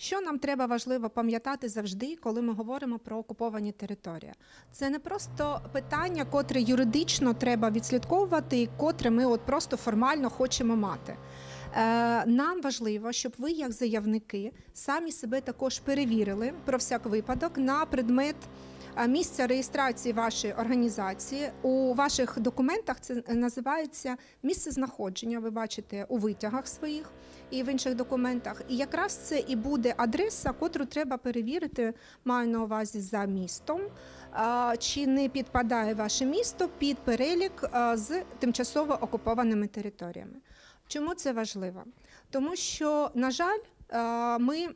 Що нам треба важливо пам'ятати завжди, коли ми говоримо про окуповані території? Це не просто питання, котре юридично треба відслідковувати, і котре ми от просто формально хочемо мати. Е, Нам важливо, щоб ви, як заявники, самі себе також перевірили про всяк випадок на предмет е, місця реєстрації вашої організації. У ваших документах це називається місце знаходження. Ви бачите у витягах своїх і в інших документах. І якраз це і буде адреса, котру треба перевірити, маю на увазі за містом. Чи не підпадає ваше місто під перелік з тимчасово окупованими територіями? Чому це важливо? Тому що, на жаль, ми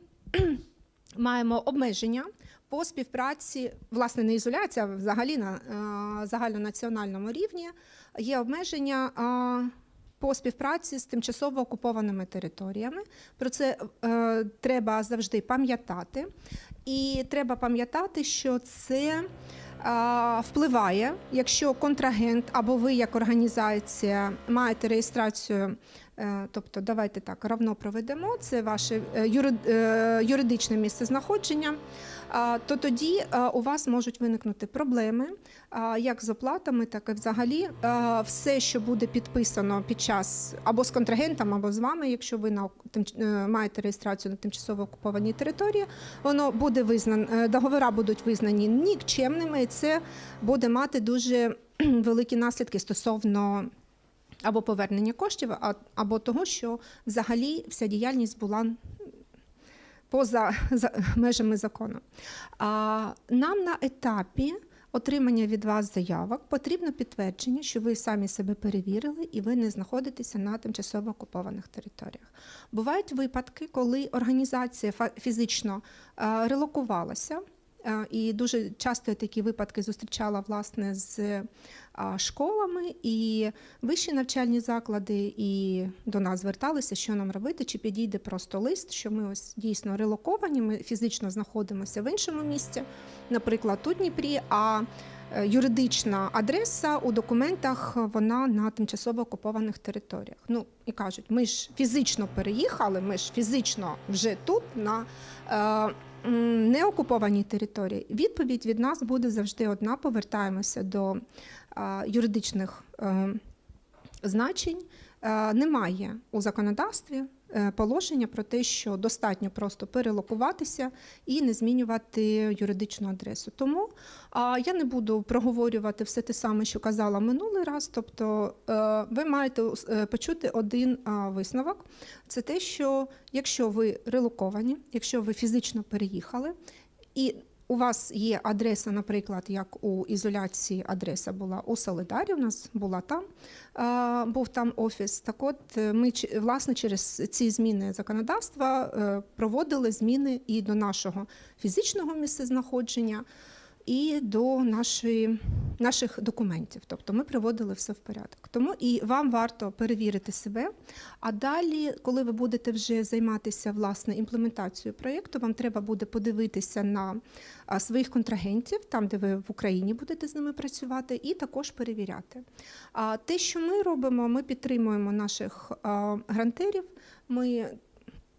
маємо обмеження по співпраці, власне, не ізоляція, а взагалі на а, загальнонаціональному рівні є обмеження. а, по співпраці з тимчасово окупованими територіями. Про це е, треба завжди пам'ятати. І треба пам'ятати, що це е, впливає, якщо контрагент або ви як організація маєте реєстрацію. Е, Тобто, давайте так равно проведемо. Це ваше е, е, юридичне місце знаходження. То тоді у вас можуть виникнути проблеми як з оплатами, так і взагалі все, що буде підписано під час або з контрагентом, або з вами, якщо ви на маєте реєстрацію на тимчасово окупованій території, воно буде визнано, договори будуть визнані нікчемними, і це буде мати дуже великі наслідки стосовно. Або повернення коштів, а- або того, що взагалі вся діяльність була поза за межами закону. А, нам на етапі отримання від вас заявок потрібно підтвердження, що ви самі себе перевірили і ви не знаходитеся на тимчасово окупованих територіях. Бувають випадки, коли організація фізично е, релокувалася. Е, І дуже часто я такі випадки зустрічала власне з школами і вищі навчальні заклади, і до нас зверталися, що нам робити, чи підійде просто лист, що ми ось дійсно релоковані, ми фізично знаходимося в іншому місці, наприклад, у Дніпрі. А е, юридична адреса у документах вона на тимчасово окупованих територіях. Ну і кажуть, ми ж фізично переїхали, ми ж фізично вже тут на е, неокупованій території. Відповідь від нас буде завжди одна: повертаємося до е, юридичних е, значень. Е, Немає у законодавстві е, положення про те, що достатньо просто перелокуватися і не змінювати юридичну адресу. Тому я не буду проговорювати все те саме, що казала минулий раз. Тобто, е, ви маєте е, почути один висновок: це те, що якщо ви релоковані, якщо ви фізично переїхали і у вас є адреса, наприклад, як у ізоляції адреса була у Солидарі, у нас була там, був там офіс. Так от е, ми власне через ці зміни законодавства е, проводили зміни і до нашого фізичного місцезнаходження, і до нашої, наших документів. Тобто ми приводили все в порядок. Тому і вам варто перевірити себе. А далі, коли ви будете вже займатися власне імплементацією проєкту, вам треба буде подивитися на своїх контрагентів, там, де ви в Україні будете з ними працювати, і також перевіряти. А те, що ми робимо, ми підтримуємо наших грантерів. Ми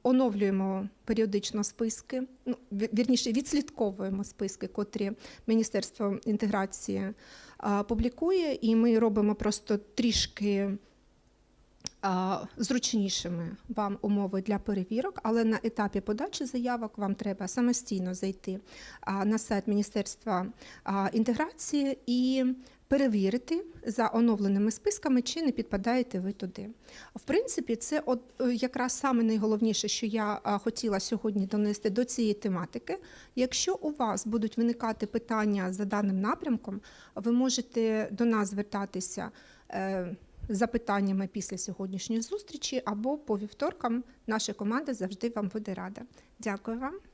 оновлюємо періодично списки, ну вірніше відслідковуємо списки, котрі Міністерство інтеграції а, публікує, і ми робимо просто трішки. а, Зручнішими вам умови для перевірок, але на етапі подачі заявок вам треба самостійно зайти а, на сайт Міністерства а, інтеграції і перевірити за оновленими списками, чи не підпадаєте ви туди. В принципі, це от е, якраз саме найголовніше, що я хотіла сьогодні донести до цієї тематики. Якщо у вас будуть виникати питання за даним напрямком, ви можете до нас звертатися. е, з Запитаннями після сьогоднішньої зустрічі або по вівторкам наша команда завжди вам буде рада. Дякую вам.